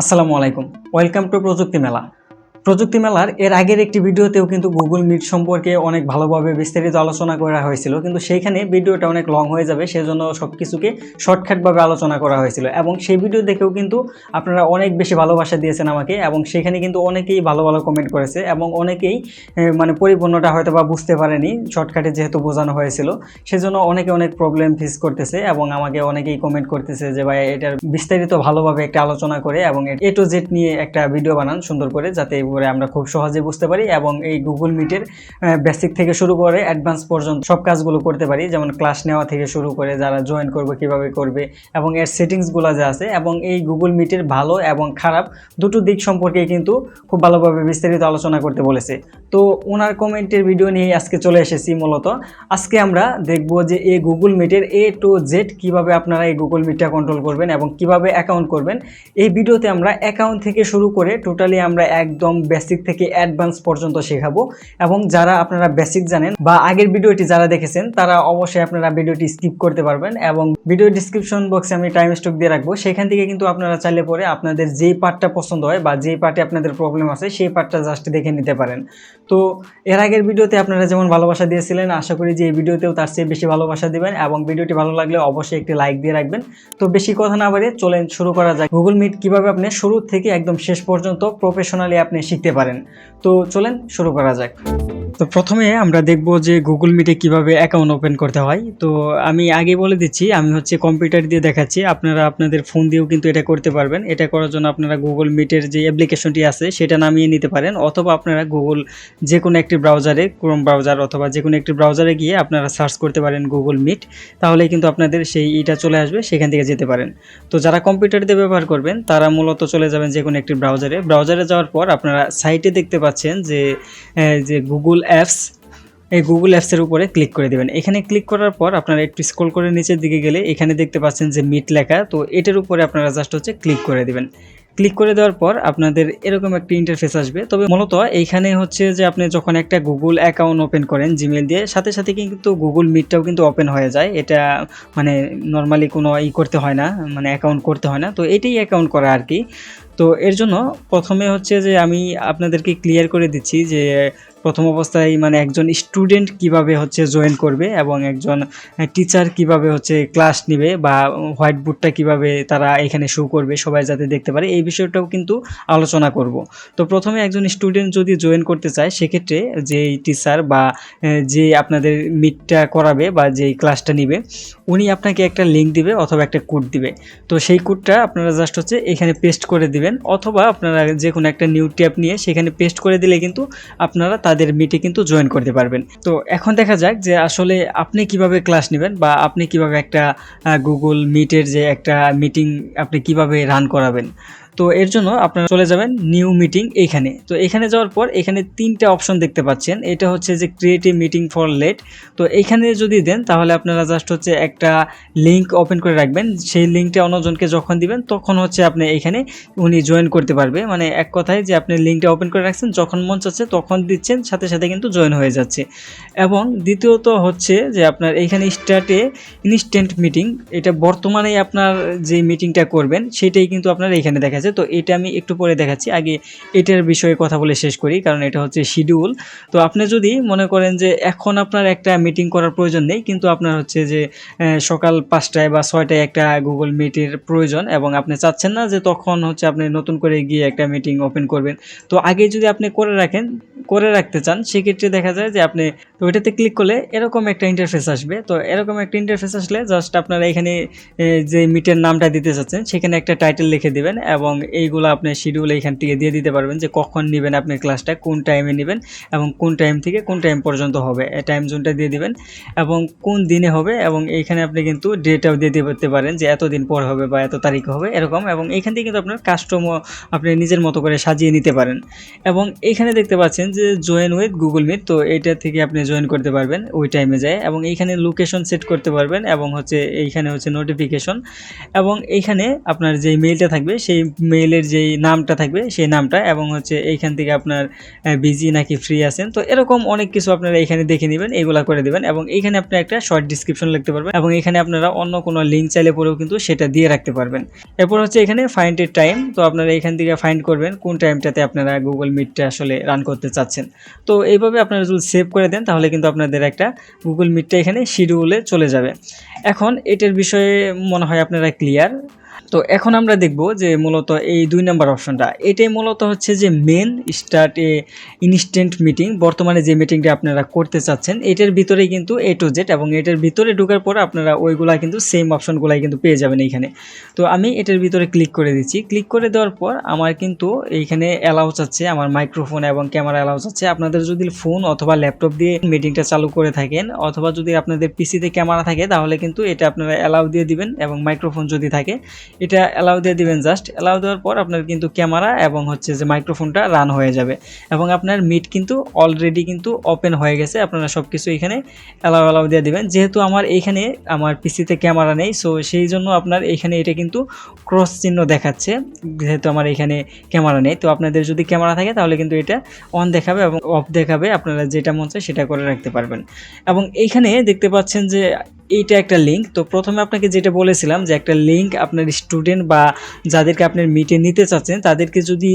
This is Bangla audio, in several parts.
আসসালামু আলাইকুম। ওয়েলকাম টু প্রযুক্তি মেলা। প্রযুক্তি মেলার এর আগের একটি ভিডিওতেও কিন্তু গুগল মিট সম্পর্কে অনেক ভালোভাবে বিস্তারিত আলোচনা করা হয়েছিল। কিন্তু সেইখানে ভিডিওটা অনেক লং হয়ে যাবে, সেজন্য সব কিছুকে শর্টকাটভাবে আলোচনা করা হয়েছিল। এবং সেই ভিডিও দেখেও কিন্তু আপনারা অনেক বেশি ভালোবাসা দিয়েছেন আমাকে, এবং সেখানে কিন্তু অনেকেই ভালো ভালো কমেন্ট করেছে, এবং অনেকেই মানে পরিপূর্ণটা হয়তো বা বুঝতে পারেনি শর্টকাটে যেহেতু বোঝানো হয়েছিল। সেজন্য অনেকে অনেক প্রবলেম ফেস করতেছে, এবং আমাকে অনেকেই কমেন্ট করতেছে যে, ভাই, এটার বিস্তারিত ভালোভাবে একটা আলোচনা করে, এবং এ টু জেড নিয়ে একটা ভিডিও বানান সুন্দর করে, যাতে করে আমরা খুব সহজে বুঝতে পারি এবং এই গুগল মিটের বেসিক থেকে শুরু করে অ্যাডভান্স পর্যন্ত সব কাজগুলো করতে পারি। যেমন ক্লাস নেওয়া থেকে শুরু করে যারা জয়েন করবে, কীভাবে করবে এবং এর সেটিংসগুলো যে আছে এবং এই গুগল মিটের ভালো এবং খারাপ দুটো দিক সম্পর্কে কিন্তু খুব ভালোভাবে বিস্তারিত আলোচনা করতে বলেছে। তো ওনার কমেন্টের ভিডিও নিয়ে আজকে চলে এসেছি মূলত। আজকে আমরা দেখব যে এই গুগল মিটের এ টু জেড কীভাবে আপনারা এই গুগল মিটটা কন্ট্রোল করবেন এবং কীভাবে অ্যাকাউন্ট করবেন। এই ভিডিওতে আমরা অ্যাকাউন্ট থেকে শুরু করে টোটালি আমরা একদম বেসিক থেকে অ্যাডভান্স পর্যন্ত শেখাবো। এবং যারা আপনারা বেসিক জানেন বা আগের ভিডিওটি যারা দেখেছেন, তারা অবশ্যই আপনারা ভিডিওটি স্কিপ করতে পারবেন এবং ভিডিও ডিসক্রিপশন বক্সে আমি টাইম স্টক দিয়ে রাখব। সেখান থেকে কিন্তু আপনারা চাইলে পরে আপনাদের যেই পার্টটা পছন্দ হয় বা যেই পার্টে আপনাদের প্রবলেম আছে, সেই পার্টটা জাস্ট দেখে নিতে পারেন। তো এর আগের ভিডিওতে আপনারা যেমন ভালোবাসা দিয়েছিলেন, আশা করি যে এই ভিডিওতেও তার চেয়ে বেশি ভালোবাসা দিবেন এবং ভিডিওটি ভালো লাগলে অবশ্যই একটি লাইক দিয়ে রাখবেন। তো বেশি কথা না বাড়িয়ে চলেন শুরু করা যায় গুগল মিট কীভাবে আপনি শুরু থেকে একদম শেষ পর্যন্ত প্রফেশনালি আপনি শিখতে পারেন। তো চলেন শুরু করা যাক। তো প্রথমে আমরা দেখব যে গুগল মিটে কীভাবে অ্যাকাউন্ট ওপেন করতে হয়। তো আমি আগে বলে দিচ্ছি, আমি হচ্ছে কম্পিউটার দিয়ে দেখাচ্ছি। আপনারা আপনাদের ফোন দিয়েও কিন্তু এটা করতে পারবেন। এটা করার জন্য আপনারা গুগল মিটের যে অ্যাপ্লিকেশনটি আছে, সেটা নামিয়ে নিতে পারেন। অথবা আপনারা গুগল যে কোনো একটি ব্রাউজারে ক্রোম ব্রাউজার অথবা যে কোনো একটি ব্রাউজারে গিয়ে আপনারা সার্চ করতে পারেন গুগল মিট তাহলে কিন্তু আপনাদের সেই ইটা চলে আসবে, সেখান থেকে যেতে পারেন। তো যারা কম্পিউটার দিয়ে ব্যবহার করবেন, তারা মূলত চলে যাবেন যে কোনো একটি ব্রাউজারে ব্রাউজারে যাওয়ার পর আপনারা সাইটে দেখতে পাচ্ছেন যে যে গুগল অ্যাপস এই গুগল অ্যাপসের উপরে ক্লিক করে দেবেন। এখানে ক্লিক করার পর আপনারা একটু স্ক্রল করে নিচের দিকে গেলে এখানে দেখতে পাচ্ছেন যে মিট লেখা, তো এটার উপরে আপনারা জাস্ট হচ্ছে ক্লিক করে দেবেন। ক্লিক করে দেওয়ার পর আপনাদের এরকম একটি ইন্টারফেস আসবে। তবে মূলত এইখানে হচ্ছে যে আপনি যখন একটা গুগল অ্যাকাউন্ট ওপেন করেন জিমেল দিয়ে, সাথে সাথে কিন্তু গুগল মিটটাও কিন্তু ওপেন হয়ে যায়। এটা মানে নর্মালি কোনো ই করতে হয় না মানে অ্যাকাউন্ট করতে হয় না। তো এটাই অ্যাকাউন্ট করা আর কি। তো এর জন্য প্রথমে হচ্ছে যে আমি আপনাদেরকে ক্লিয়ার করে দিচ্ছি যে প্রথম অবস্থায় মানে একজন স্টুডেন্ট কীভাবে হচ্ছে জয়েন করবে এবং একজন টিচার কীভাবে হচ্ছে ক্লাস নেবে বা হোয়াইট বোর্ডটা কীভাবে তারা এখানে শো করবে সবাই যাতে দেখতে পারে, এই বিষয়টাও কিন্তু আলোচনা করব। তো প্রথমে একজন স্টুডেন্ট যদি জয়েন করতে চায়, সেক্ষেত্রে যেই টিচার বা যে আপনাদের মিটটা করাবে বা যেই ক্লাসটা নিবে, উনি আপনাকে একটা লিঙ্ক দিবে অথবা একটা কোড দিবে। তো সেই কোডটা আপনারা জাস্ট হচ্ছে এখানে পেস্ট করে দিবেন অথবা আপনারা যে কোনো একটা নিউ ট্যাব নিয়ে সেখানে পেস্ট করে দিলে কিন্তু আপনারা তাদের মিটে কিন্তু জয়েন করতে পারবেন। তো এখন দেখা যাক যে আসলে আপনি কীভাবে ক্লাস নেবেন বা আপনি কীভাবে একটা গুগল মিটের যে একটা মিটিং আপনি কীভাবে রান করাবেন। তো এর জন্য আপনারা চলে যাবেন নিউ মিটিং এইখানে তো এখানে যাওয়ার পর এখানে তিনটা অপশন দেখতে পাচ্ছেন। এটা হচ্ছে যে create a meeting for late তো এখানে যদি দেন তাহলে আপনারা জাস্ট হচ্ছে একটা লিঙ্ক ওপেন করে রাখবেন। সেই লিঙ্কটা অন্যজনকে যখন দিবেন, তখন হচ্ছে আপনি এখানে উনি জয়েন করতে পারবে। মানে এক কথায় যে আপনি লিঙ্কটা ওপেন করে রাখছেন, যখন মন চাচ্ছে তখন দিচ্ছেন, সাথে সাথে কিন্তু জয়েন হয়ে যাচ্ছে। এবং দ্বিতীয়ত হচ্ছে যে আপনার এখানে স্টার্টে ইনস্ট্যান্ট মিটিং এটা বর্তমানে আপনার যে মিটিংটা করবেন, সেটাই কিন্তু আপনার এখানে দেখাচ্ছে তো এটা আমি একটু পরে দেখাচ্ছি। আগে এটার বিষয়ে কথা বলে শেষ করি, কারণ এটা হচ্ছে শিডিউল তো আপনি যদি মনে করেন যে এখন আপনার একটা মিটিং করার প্রয়োজন নেই, কিন্তু আপনার হচ্ছে যে সকাল পাঁচটায় বা ছয়টায় একটা গুগল মিটের প্রয়োজন এবং আপনি চাচ্ছেন না যে তখন হচ্ছে আপনি নতুন করে গিয়ে একটা মিটিং ওপেন করবেন। তো আগে যদি আপনি করে রাখেন, করে রাখতে চান, সেক্ষেত্রে দেখা যায় যে আপনি, তো ওইটাতে ক্লিক করলে এরকম একটা ইন্টারফেস আসবে। তো এরকম একটা ইন্টারফেস আসলে জাস্ট আপনারা এখানে যে মিটের নামটা দিতে চাচ্ছেন, সেখানে একটা টাইটেল লিখে দিবেন এবং এইগুলো আপনি শিডিউল এইখান থেকে দিয়ে দিতে পারবেন যে কখন নেবেন আপনি ক্লাসটা কোন টাইমে নেবেন এবং কোন টাইম থেকে কোন টাইম পর্যন্ত হবে। টাইম জোনটা দিয়ে দিবেন এবং কোন দিনে হবে এবং এইখানে আপনি কিন্তু ডেটাও দিয়ে দিতে পারেন যে এত দিন পর হবে বা এত তারিখে হবে, এরকম। এবং এইখান থেকে কিন্তু আপনার কাস্টমও আপনি নিজের মতো করে সাজিয়ে নিতে পারেন। এবং এইখানে দেখতে পাচ্ছেন যে জয়েন উইথ গুগল মিট তো এইটা থেকে আপনি জয়েন করতে পারবেন ওই টাইমে যায়। এবং এইখানে লোকেশন সেট করতে পারবেন এবং হচ্ছে এইখানে হচ্ছে নোটিফিকেশন এবং এইখানে আপনার যে মেইলটা থাকবে, সেই মেইলের যেই নামটা থাকবে, সেই নামটা এবং হচ্ছে এইখান থেকে আপনার বিজি নাকি ফ্রি আছেন, তো এরকম অনেক কিছু আপনারা এখানে দেখে নেবেন, এগুলা করে দিবেন এবং এইখানে আপনি একটা শর্ট ডিসক্রিপশন লিখতে পারবেন এবং এখানে আপনারা অন্য কোনো লিঙ্ক চাইলে পরেও কিন্তু সেটা দিয়ে রাখতে পারবেন। এরপর হচ্ছে এখানে ফাইন্ড এর টাইম তো আপনারা এখান থেকে ফাইন্ড করবেন কোন টাইমটাতে আপনারা গুগল মিটটা আসলে রান করতে চাচ্ছেন। তো এইভাবে আপনারা যদি সেভ করে দেন, তাহলে কিন্তু আপনাদের একটা গুগল মিটটা এখানে শিডিউলে চলে যাবে। এখন এটার বিষয়ে মনে হয় আপনারা ক্লিয়ার তো এখন আমরা দেখব যে মূলত এই দুই নাম্বার অপশনটা। এটাই মূলত হচ্ছে যে main start a instant meeting বর্তমানে যে মিটিংটা আপনারা করতে চাচ্ছেন, এটার ভিতরে কিন্তু এ টু জেড এবং এটার ভিতরে ঢোকার পর আপনারা ওইগুলা কিন্তু সেম অপশনগুলাই কিন্তু পেয়ে যাবেন এইখানে। তো আমি এটার ভিতরে ক্লিক করে দিচ্ছি। ক্লিক করে দেওয়ার পর আমার কিন্তু এইখানে অ্যালাউ চাচ্ছে আমার মাইক্রোফোন এবং ক্যামেরা অ্যালাউ চাচ্ছে আপনাদের যদি ফোন অথবা ল্যাপটপ দিয়ে মিটিংটা চালু করে থাকেন, অথবা যদি আপনাদের পিসিতে ক্যামেরা থাকে, তাহলে কিন্তু এটা আপনারা অ্যালাউ দিয়ে দিবেন এবং মাইক্রোফোন যদি থাকে এটা অ্যালাউ দিয়ে দিবেন জাস্ট অ্যালাউ দেওয়ার পর আপনার কিন্তু ক্যামেরা এবং হচ্ছে যে মাইক্রোফোনটা রান হয়ে যাবে। এবং আপনার মিট কিন্তু অলরেডি কিন্তু ওপেন হয়ে গেছে। আপনারা সব কিছু এখানে অ্যালাউ অ্যালাউ দিয়ে দিবেন। যেহেতু আমার এইখানে আমার পিসিতে ক্যামেরা নেই সো সেই জন্য আপনার এইখানে এটা কিন্তু ক্রস চিহ্ন দেখাচ্ছে। যেহেতু আমার এখানে ক্যামেরা নেই, তো আপনাদের যদি ক্যামেরা থাকে তাহলে কিন্তু এটা অন দেখাবে এবং অফ দেখাবে। আপনারা যেটা মন চায় সেটা করে রাখতে পারবেন। এবং এইখানে দেখতে পাচ্ছেন যে এইটা একটা লিঙ্ক তো প্রথমে আপনাকে যেটা বলেছিলাম যে একটা লিঙ্ক আপনার স্টুডেন্ট বা যাদেরকে আপনার মিটে নিতে চাচ্ছেন, তাদেরকে যদি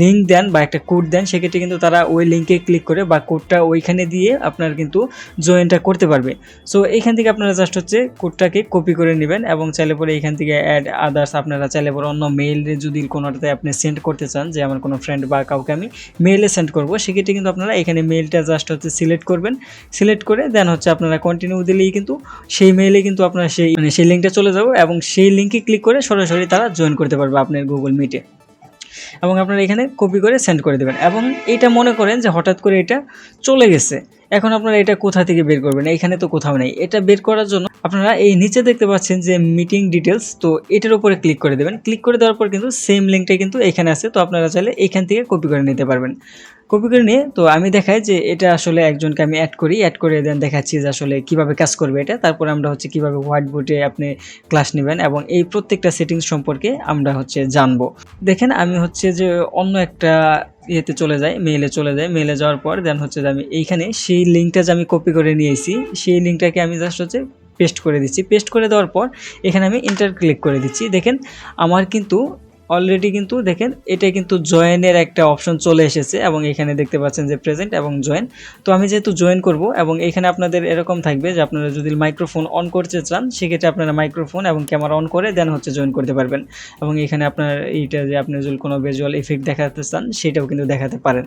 লিঙ্ক দেন বা একটা কোড দেন, সেক্ষেত্রে কিন্তু তারা ওই লিঙ্কে ক্লিক করে বা কোডটা ওইখানে দিয়ে আপনার কিন্তু জয়েনটা করতে পারবে। সো এইখান থেকে আপনারা জাস্ট হচ্ছে কোডটাকে কপি করে নেবেন এবং চাইলে পরে এইখান থেকে অ্যাড আদার্স আপনারা চাইলে পরে অন্য মেইলে যদি কোনোটাতে আপনি সেন্ড করতে চান, যে আমার কোনো ফ্রেন্ড বা কাউকে আমি মেইলে সেন্ড করব, সেক্ষেত্রে কিন্তু আপনারা এখানে মেইলটা জাস্ট হচ্ছে সিলেক্ট করবেন। সিলেক্ট করে দেন হচ্ছে আপনারা কন্টিনিউ দিলেই কিন্তু সেই মেইলে কিন্তু আপনার সেই মানে সেই লিঙ্কটা চলে যাবে এবং সেই লিঙ্কে ক্লিক করে সরাসরি তারা জয়েন করতে পারবে আপনার গুগল মিটে এবং আপনারা এখানে কপি করে সেন্ড করে দেবেন। এবং এটা মনে করেন যে হঠাৎ করে এটা চলে গেছে। এখন আপনারা এটা কোথা থেকে বের করবেন? এখানে তো কোথাও নেই। এটা বের করার জন্য আপনারা এই নিচে দেখতে পাচ্ছেন যে মিটিং ডিটেলস তো এটার উপরে ক্লিক করে দেবেন। ক্লিক করে দেওয়ার পর কিন্তু সেম লিঙ্কটা কিন্তু এখানে আছে। তো আপনারা চাইলে এখান থেকে কপি করে নিতে পারবেন। কপি করে নিয়ে, তো আমি দেখাই যে এটা আসলে একজনকে আমি অ্যাড করি অ্যাড করে দেন দেখাচ্ছি যে আসলে কীভাবে কাজ করবে এটা। তারপরে আমরা হচ্ছে কীভাবে হোয়াইট বোর্ডে আপনি ক্লাস নেবেন এবং এই প্রত্যেকটা সেটিংস সম্পর্কে আমরা হচ্ছে জানব। দেখেন আমি হচ্ছে যে অন্য একটা ইয়েতে চলে যাই মেইলে চলে যাই। মেইলে যাওয়ার পর দেন হচ্ছে যে আমি এইখানে সেই লিঙ্কটা যে আমি কপি করে নিয়েছি, সেই লিঙ্কটাকে আমি জাস্ট হচ্ছে পেস্ট করে দিচ্ছি। পেস্ট করে দেওয়ার পর এখানে আমি ইন্টার ক্লিক করে দিচ্ছি। দেখেন আমার কিন্তু অলরেডি কিন্তু দেখেন এটা কিন্তু জয়েনের একটা অপশন চলে এসেছে এবং এখানে দেখতে পাচ্ছেন যে প্রেজেন্ট এবং জয়েন তো আমি যেহেতু জয়েন করব এবং এখানে আপনাদের এরকম থাকবে যে আপনারা যদি মাইক্রোফোন অন করতে চান, সেক্ষেত্রে আপনারা মাইক্রোফোন এবং ক্যামেরা অন করে দেন হচ্ছে জয়েন করতে পারবেন। এবং এখানে আপনার এইটা যে আপনি যদি কোনো ভিজুয়াল ইফেক্ট দেখাতে চান, সেটাও কিন্তু দেখাতে পারেন।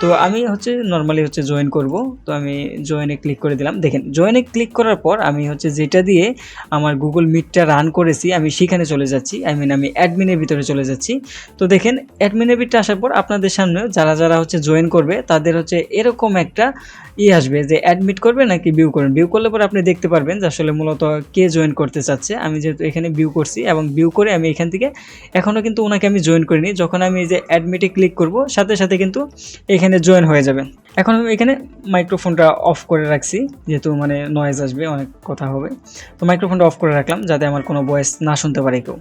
তো আমি হচ্ছে নর্মালি হচ্ছে জয়েন করব। তো আমি জয়েনে ক্লিক করে দিলাম। দেখেন জয়েনে ক্লিক করার পর আমি হচ্ছে যেটা দিয়ে আমার গুগল মিটটা রান করেছি, আমি সেখানে চলে যাচ্ছি। আই মিন আমি অ্যাডমিনের ভিতরে চলে যাচ্ছি। তো দেখেন অ্যাডমিনের ভিতরে আসার পর আপনাদের সামনে যারা যারা হচ্ছে জয়েন করবে, তাদের হচ্ছে এরকম একটা ই আসবে যে অ্যাডমিট করবে নাকি ভিউ করবেন ভিউ করলে পরে আপনি দেখতে পারবেন যে আসলে মূলত কে জয়েন করতে চাচ্ছে। আমি যেহেতু এখানে ভিউ করছি এবং ভিউ করে আমি এখান থেকে এখনও কিন্তু ওনাকে আমি জয়েন করিনি। যখন আমি যে অ্যাডমিটে ক্লিক করব, সাথে সাথে কিন্তু এখানে জয়েন হয়ে যাবে। এখন আমি এখানে মাইক্রোফোনটা অফ করে রাখছি, যেহেতু মানে নয়েজ আসবে, অনেক কথা হবে। তো মাইক্রোফোনটা অফ করে রাখলাম, যাতে আমার কোনো ভয়েস না শুনতে পারে কেউ।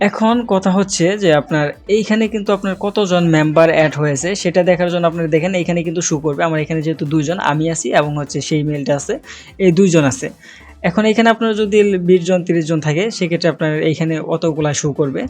এখন কথা হচ্ছে যে আপনার এইখানে কিন্তু আপনার কতজন মেম্বার অ্যাড হয়েছে সেটা দেখার জন্য আপনারা দেখেন, এইখানে কিন্তু শু করবে। আমার এখানে যেহেতু দুইজন, আমি আছি এবং হচ্ছে সেই মেলটা আছে। এই দুইজন আছে। এখন এখানে আপনার যদি বিশ জন, তিরিশ জন থাকে, সেক্ষেত্রে আপনার এইখানে অতগুলা শো করবে।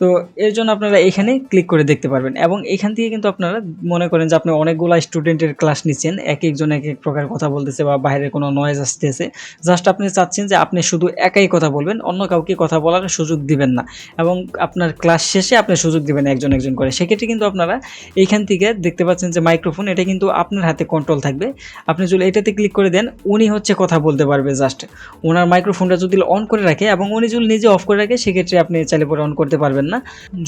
তো এর জন্য আপনারা এখানে ক্লিক করে দেখতে পারবেন। এবং এখান থেকে কিন্তু আপনারা মনে করেন যে আপনি অনেকগুলা স্টুডেন্টের ক্লাস নিচ্ছেন এক একজন এক এক প্রকার কথা বলতেছে বা বাইরের কোনো নয়েজ আসতেছে। জাস্ট আপনি চাচ্ছেন যে আপনি শুধু একাই কথা বলবেন, অন্য কাউকে কথা বলার সুযোগ দিবেন না। এবং আপনার ক্লাস শেষে আপনি সুযোগ দিবেন একজন একজন করে। সেক্ষেত্রে কিন্তু আপনারা এইখান থেকে দেখতে পাচ্ছেন যে মাইক্রোফোন এটা কিন্তু আপনার হাতে কন্ট্রোল থাকবে। আপনি যদি এটাতে ক্লিক করে দেন, উনি হচ্ছে কথা বলতে পারবে জাস্ট ওনার মাইক্রোফোনটা যদি অন করে রাখে এবং উনি যদি নিজে অফ করে রাখে, সেক্ষেত্রে আপনি চাইলে পরে অন করতে পারবেন না।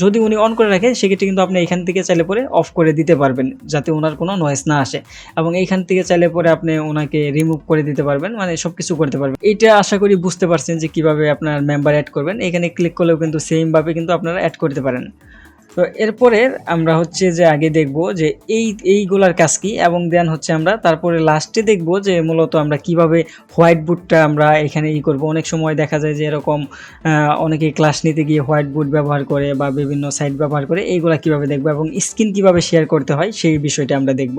যদি উনি অন করে রাখে, সেক্ষেত্রে কিন্তু আপনি এখান থেকে চাইলে পরে অফ করে দিতে পারবেন, যাতে ওনার কোনো নয়েস না আসে। এবং এইখান থেকে চাইলে পরে আপনি ওনাকে রিমুভ করে দিতে পারবেন মানে সব কিছু করতে পারবেন। এটা আশা করি বুঝতে পারছেন যে কীভাবে আপনার মেম্বার অ্যাড করবেন। এখানে ক্লিক করলেও কিন্তু সেমভাবে কিন্তু আপনারা অ্যাড করতে পারেন। তো এরপরে আমরা হচ্ছে যে আগে দেখব যে এই, এইগুলার কাজ কি এবং দেন হচ্ছে আমরা তারপরে লাস্টে দেখব যে মূলত আমরা কীভাবে হোয়াইট বোর্ডটা আমরা এখানে ই করব। অনেক সময় দেখা যায় যে এরকম অনেকে ক্লাস নিতে গিয়ে হোয়াইট বোর্ড ব্যবহার করে বা বিভিন্ন সাইট ব্যবহার করে, এইগুলা কীভাবে দেখব এবং স্ক্রিন কীভাবে শেয়ার করতে হয় সেই বিষয়টা আমরা দেখব।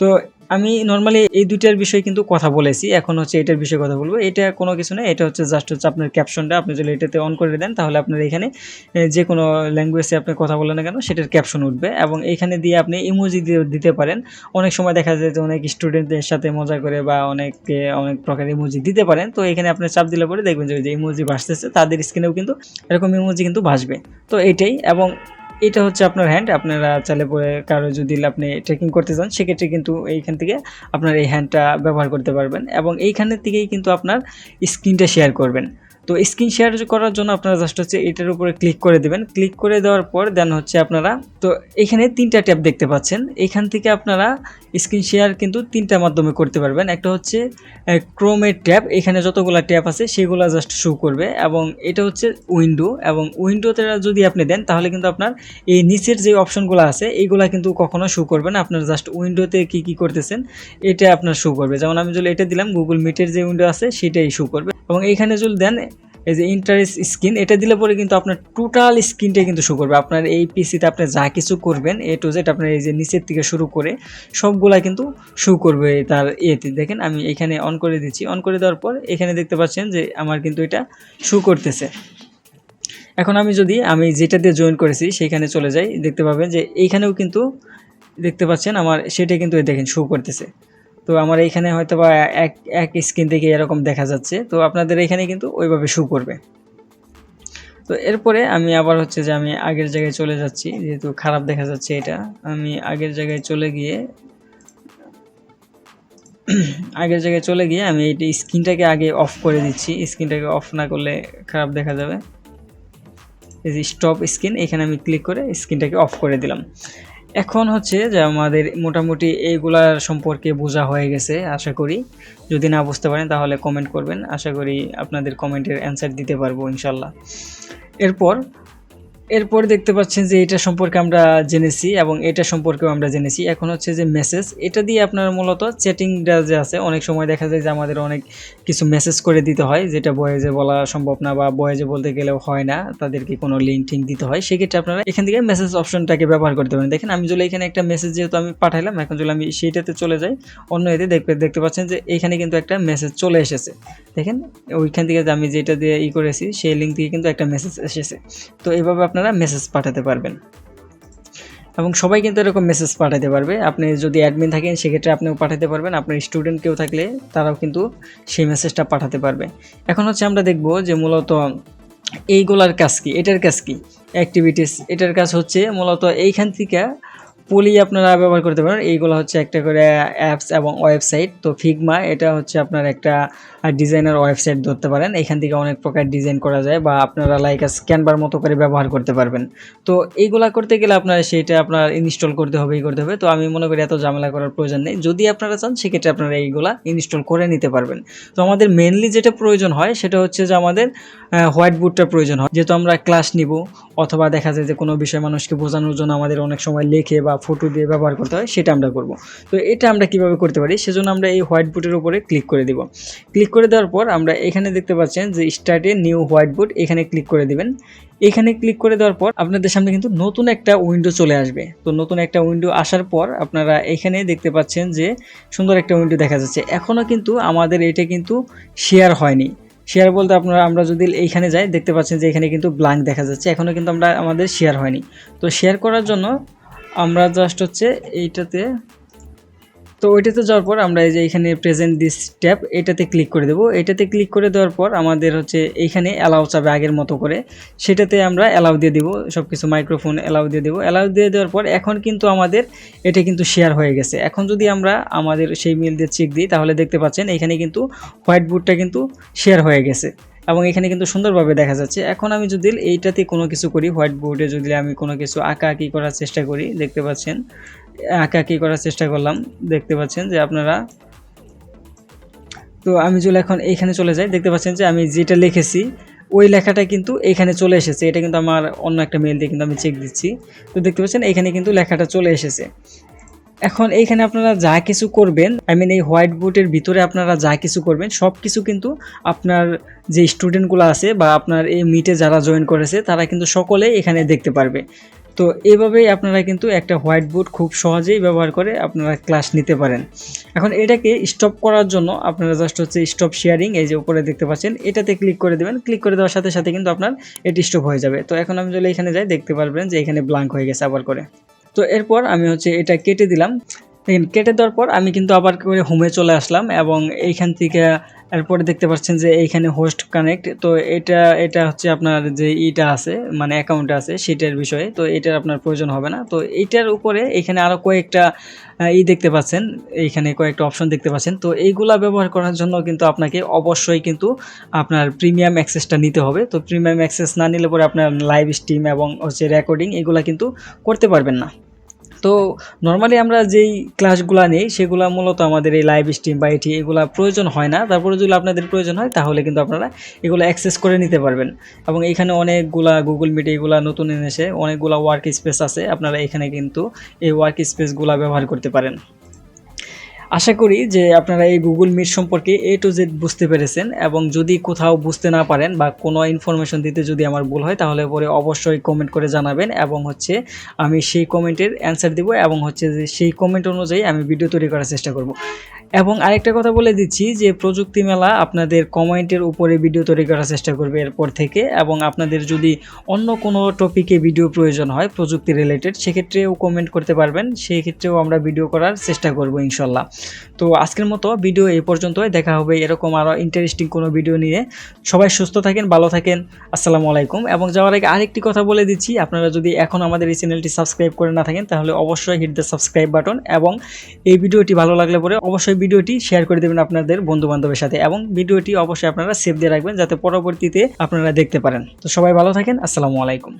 তো আমি নর্মালি এই দুইটার বিষয়ে কিন্তু কথা বলেছি। এখন হচ্ছে এটার বিষয়ে কথা বলব। এটা কোনো কিছু না, এটা হচ্ছে জাস্ট হচ্ছে আপনার ক্যাপশনটা আপনি যদি এটাতে অন করে দেন, তাহলে আপনার এখানে যে কোনো ল্যাঙ্গুয়েজে আপনি কথা বলেন না কেন, সেটার ক্যাপশন উঠবে। এবং এখানে দিয়ে আপনি ইমোজি দিতে পারেন। অনেক সময় দেখা যায় যে অনেক স্টুডেন্টদের সাথে মজা করে বা অনেককে অনেক প্রকার ইমোজি দিতে পারেন। তো এখানে আপনি চাপ দিলে পরে দেখবেন যে ইমোজি ভাসতেছে তাদের স্ক্রিনেও কিন্তু এরকম ইমোজি কিন্তু ভাসবে। তো এটাই। এবং এটা হচ্ছে আপনার হ্যান্ড আপনারা চাইলে পরে কারও যদি আপনি ট্রেকিং করতে চান, সেক্ষেত্রে কিন্তু এইখান থেকে আপনার এই হ্যান্ডটা ব্যবহার করতে পারবেন এবং এইখানের থেকেই কিন্তু আপনার স্ক্রিনটা শেয়ার করবেন। তো স্ক্রিন শেয়ার করার জন্য আপনারা জাস্ট হচ্ছে এটার উপরে ক্লিক করে দেবেন। ক্লিক করে দেওয়ার পর দেন হচ্ছে আপনারা, তো এখানে তিনটা ট্যাব দেখতে পাচ্ছেন। এখান থেকে আপনারা স্ক্রিন শেয়ার কিন্তু তিনটা মাধ্যমে করতে পারবেন। একটা হচ্ছে ক্রোমের ট্যাব, এখানে যতগুলো ট্যাব আছে সেগুলো জাস্ট শো করবে। এবং এটা হচ্ছে উইন্ডো এবং উইন্ডোতে যদি আপনি দেন তাহলে কিন্তু আপনার এই নিচের যে অপশনগুলো আছে এইগুলা কিন্তু কখনো শো করবে না। আপনার জাস্ট উইন্ডোতে কি কি করতেছেন, এটা আপনার শো করবে। যেমন আমি যদি এটা দিলাম গুগল মিটের যে উইন্ডো আছে, সেটাই শো করবে। এবং এইখানে যদি দেন এই যে ইন্টারেস্ট স্ক্রিন এটা দিলে পরে কিন্তু আপনার টোটাল স্ক্রিনটাই কিন্তু শো করবে। আপনার এই পিসিতে আপনি যা কিছু করবেন এ টু জেড আপনার এই যে নিচের থেকে শুরু করে সবগুলা কিন্তু শো করবে তার এতে। দেখেন আমি এখানে অন করে দিচ্ছি। অন করে দেওয়ার পর এখানে দেখতে পাচ্ছেন যে আমার কিন্তু এটা শো করতেছে। এখন আমি যদি, আমি যেটা দিয়ে জয়েন করেছি সেইখানে চলে যাই। দেখতে পাবেন যে এইখানেও কিন্তু দেখতে পাচ্ছেন আমার সেটা কিন্তু দেখেন শো করতেছে। তো আমার এইখানে হয়তো বা এক এক স্ক্রিন থেকে এরকম দেখা যাচ্ছে। তো আপনাদের এখানে কিন্তু ওইভাবে শো করবে। তো এরপরে আমি আবার হচ্ছে যে আমি আগের জায়গায় চলে যাচ্ছি, যেহেতু খারাপ দেখা যাচ্ছে এটা। আমি আগের জায়গায় চলে গিয়ে, আগের জায়গায় চলে গিয়ে আমি এই স্ক্রিনটাকে আগে অফ করে দিচ্ছি। স্ক্রিনটাকে অফ না করলে খারাপ দেখা যাবে। এই যে স্টপ স্ক্রিন এখানে আমি ক্লিক করে স্ক্রিনটাকে অফ করে দিলাম। এখন হচ্ছে যে আমাদের মোটামুটি এইগুলার সম্পর্কে বোঝা হয়ে গেছে, আশা করি। যদি না বুঝতে পারেন, তাহলে কমেন্ট করবেন। আশা করি আপনাদের কমেন্টের অ্যান্সার দিতে পারব, ইনশাল্লাহ। এরপর এরপর দেখতে পাচ্ছেন যে এটা সম্পর্কে আমরা জেনেছি এবং এটা সম্পর্কেও আমরা জেনেছি। এখন হচ্ছে যে মেসেজ এটা দিয়ে আপনার মূলত চ্যাটিংটা যে আছে, অনেক সময় দেখা যায় যে আমাদের অনেক কিছু মেসেজ করে দিতে হয়, যেটা বয়েজে বলা সম্ভব না বা বয়েজে বলতে গেলেও হয় না, তাদেরকে কোনো লিঙ্ক টিঙ্ক দিতে হয়। সেক্ষেত্রে আপনারা এখান থেকে মেসেজ অপশনটাকে ব্যবহার করতে পারেন। দেখেন, আমি যদি এখানে একটা মেসেজ যেহেতু আমি পাঠাইলাম, এখন যদি আমি সেইটাতে চলে যাই। অন্য এতে দেখতে দেখতে পাচ্ছেন যে এখানে কিন্তু একটা মেসেজ চলে এসেছে। দেখেন, ওইখান থেকে আমি যেটা দিয়ে ই করেছি, সেই লিঙ্ক থেকে কিন্তু একটা মেসেজ এসেছে। তো এভাবে আপনারা মেসেজ পাঠাতে পারবেন। এবং সবাই কিন্তু এরকম মেসেজ পাঠাতে পারবে। আপনি যদি অ্যাডমিন থাকেন, সেক্ষেত্রে আপনিও পাঠাতে পারবেন। আপনার স্টুডেন্ট কেউ থাকলে, তারাও কিন্তু সেই মেসেজটা পাঠাতে পারবে। এখন হচ্ছে আমরা দেখব যে মূলত এইগুলার কাজ কি, এটার কাজ কি? অ্যাক্টিভিটিস এটার কাজ হচ্ছে মূলত এইখান থেকে পলি আপনারা ব্যবহার করতে পারেন। এইগুলো হচ্ছে একটা করে অ্যাপস এবং ওয়েবসাইট তো ফিগমা এটা হচ্ছে আপনার একটা ডিজাইনার ওয়েবসাইট ধরতে পারেন, এখান থেকে অনেক প্রকার ডিজাইন করা যায় বা আপনারা লাইক স্ক্যানবার মতো করে ব্যবহার করতে পারবেন। তো এইগুলা করতে গেলে আপনার সেইটা আপনার ইনস্টল করতে হবে এই করতে হবে। তো আমি মনে করি এত ঝামেলা করার প্রয়োজন নেই। যদি আপনারা চান, সেক্ষেত্রে আপনারা এইগুলা ইনস্টল করে নিতে পারবেন। তো আমাদের মেনলি যেটা প্রয়োজন হয়, সেটা হচ্ছে যে আমাদের হোয়াইট বোর্ডটা প্রয়োজন হয়। যেহেতু আমরা ক্লাস নিব, অথবা দেখা যায় যে কোনো বিষয় মানুষকে বোঝানোর জন্য আমাদের অনেক সময় লেখে বা ফটো দিয়ে ব্যবহার করতে হয়, সেটা আমরা করব। তো এটা আমরা কীভাবে করতে পারি? সেজন্য আমরা এই হোয়াইট বোর্ডের উপরে ক্লিক করে দিব। ক্লিক করে দেওয়ার পর আমরা এখানে দেখতে পাচ্ছেন যে স্টার্টে নিউ হোয়াইট বোর্ড এখানে ক্লিক করে দিবেন। এখানে ক্লিক করে দেওয়ার পর আপনাদের সামনে কিন্তু নতুন একটা উইন্ডো চলে আসবে। তো নতুন একটা উইন্ডো আসার পর আপনারা এখানে দেখতে পাচ্ছেন যে সুন্দর একটা উইন্ডো দেখা যাচ্ছে। এখনও কিন্তু আমাদের এটা কিন্তু শেয়ার হয়নি। শেয়ার বলতে আপনারা, আমরা যদি এইখানে যাই, দেখতে পাচ্ছেন যে এখানে কিন্তু ব্ল্যাঙ্ক দেখা যাচ্ছে। এখনও কিন্তু আমরা আমাদের শেয়ার হয়নি। তো শেয়ার করার জন্য আমরা জাস্ট হচ্ছে এইটাতে তো ওইটাতে যাওয়ার পর আমরা এই যে এখানে প্রেজেন্ট দিস ট্যাব এটাতে ক্লিক করে দেবো। এটাতে ক্লিক করে দেওয়ার পর আমাদের হচ্ছে এইখানে অ্যালাউ চাবে আগের মতো করে। সেটাতে আমরা অ্যালাউ দিয়ে দেবো সব কিছু মাইক্রোফোন অ্যালাউ দিয়ে দেবো। অ্যালাউ দিয়ে দেওয়ার পর এখন কিন্তু আমাদের এটা কিন্তু শেয়ার হয়ে গেছে। এখন যদি আমরা আমাদের সেই মিল দিয়ে চেক দিই, তাহলে দেখতে পাচ্ছেন এখানে কিন্তু হোয়াইট বোর্ডটা কিন্তু শেয়ার হয়ে গেছে এবং এখানে কিন্তু সুন্দরভাবে দেখা যাচ্ছে। এখন আমি যদি এইটাতে কোনো কিছু করি হোয়াইট বোর্ডে যদি আমি কোনো কিছু আঁকা আঁকি করার চেষ্টা করি, দেখতে পাচ্ছেন আঁকি করার চেষ্টা করলাম। দেখতে পাচ্ছেন যে আপনারা তো আমি যদি এখন এইখানে চলে যাই। দেখতে পাচ্ছেন যে আমি যেটা লিখেছি, ওই লেখাটা কিন্তু এখানে চলে এসেছে। এটা কিন্তু আমার অন্য একটা মেল দিয়ে কিন্তু আমি চেক দিচ্ছি। তো দেখতে পাচ্ছেন এখানে কিন্তু লেখাটা চলে এসেছে। এখন এইখানে আপনারা যা কিছু করবেন আই মিন এই হোয়াইট বোর্ডের ভিতরে আপনারা যা কিছু করবেন, সব কিছু কিন্তু আপনার যে স্টুডেন্টগুলো আছে বা আপনার এই মিটে যারা জয়েন করেছে, তারা কিন্তু সকলে এখানে দেখতে পারবে। তো এভাবেই আপনারা কিন্তু একটা হোয়াইট বোর্ড খুব সহজেই ব্যবহার করে আপনারা ক্লাস নিতে পারেন। এখন এটাকে স্টপ করার জন্য আপনারা জাস্ট হচ্ছে স্টপ শেয়ারিং এই যে উপরে দেখতে পাচ্ছেন, এটাতে ক্লিক করে দেবেন। ক্লিক করে দেওয়ার সাথে সাথে কিন্তু আপনার এটি স্টপ হয়ে যাবে। তো এখন আমি যদি এখানে যাই, দেখতে পারবেন যে এখানে ব্লাঙ্ক হয়ে গেছে আবার করে। তো এরপর আমি হচ্ছে এটা কেটে দিলাম। দেখেন কেটে দেওয়ার পর আমি কিন্তু আবার করে হোমে চলে আসলাম এবং এইখান থেকে এরপরে দেখতে পাচ্ছেন যে এইখানে হোস্ট কানেক্ট তো এটা এটা হচ্ছে আপনার যে ইটা আছে মানে অ্যাকাউন্ট আছে সেটার বিষয়ে, তো এটার আপনার প্রয়োজন হবে না। তো এইটার উপরে এখানে আরও কয়েকটা ই দেখতে পাচ্ছেন এইখানে কয়েকটা অপশন দেখতে পাচ্ছেন। তো এইগুলা ব্যবহার করার জন্য কিন্তু আপনাকে অবশ্যই কিন্তু আপনার প্রিমিয়াম অ্যাক্সেসটা নিতে হবে। তো প্রিমিয়াম অ্যাক্সেস না নিলে পরে আপনার লাইভ স্ট্রিম এবং হচ্ছে রেকর্ডিং এগুলা কিন্তু করতে পারবেন না। তো নর্মালি আমরা যেই ক্লাসগুলো নেই, সেগুলো মূলত আমাদের এই লাইভ স্ট্রিম বা এটি এগুলো প্রয়োজন হয় না। তারপরে যদি আপনাদের প্রয়োজন হয়, তাহলে কিন্তু আপনারা এগুলো অ্যাক্সেস করে নিতে পারবেন। এবং এখানে অনেকগুলা গুগল মিট এগুলো নতুন এনেছে। অনেকগুলা ওয়ার্ক স্পেস আছে। আপনারা এখানে কিন্তু এই ওয়ার্ক স্পেসগুলো ব্যবহার করতে পারেন। আশা করি যে আপনারা এই গুগল মিট সম্পর্কে এ টু জেড বুঝতে পেরেছেন এবং যদি কোথাও বুঝতে না পারেন বা কোনো ইনফরমেশন দিতে যদি আমার ভুল হয়, তাহলে পরে অবশ্যই কমেন্ট করে জানাবেন এবং হচ্ছে আমি সেই কমেন্টের অ্যান্সার দিব এবং হচ্ছে যে সেই কমেন্ট অনুযায়ী আমি ভিডিও তৈরি করার চেষ্টা করব। এবং আরেকটা কথা বলে দিচ্ছি যে প্রযুক্তি মেলা আপনাদের কমেন্টের উপরে ভিডিও তৈরি করার চেষ্টা করবে এরপর থেকে এবং আপনাদের যদি অন্য কোনো টপিকে ভিডিও প্রয়োজন হয় প্রযুক্তি রিলেটেড সেক্ষেত্রেও কমেন্ট করতে পারবেন। সেই ক্ষেত্রেও আমরা ভিডিও করার চেষ্টা করব ইনশাল্লাহ। তো আজকের মতো ভিডিও এই পর্যন্তই। দেখা হবে এরকম আরও ইন্টারেস্টিং কোনো ভিডিও নিয়ে। সবাই সুস্থ থাকেন, ভালো থাকেন। আসসালামু আলাইকুম। এবং যাওয়ার আগে আরেকটি কথা বলে দিচ্ছি, আপনারা যদি এখন আমাদের এই চ্যানেলটি সাবস্ক্রাইব করে না থাকেন, তাহলে অবশ্যই হিট দ্য সাবস্ক্রাইব বাটন এবং এই ভিডিওটি ভালো লাগলে পরে অবশ্যই ভিডিওটি শেয়ার করে দেবেন আপনাদের বন্ধু বান্ধবের সাথে এবং ভিডিওটি অবশ্যই আপনারা সেভ দিয়ে রাখবেন যাতে পরবর্তীতে আপনারা দেখতে পারেন। তো সবাই ভালো থাকেন, আসসালামু আলাইকুম।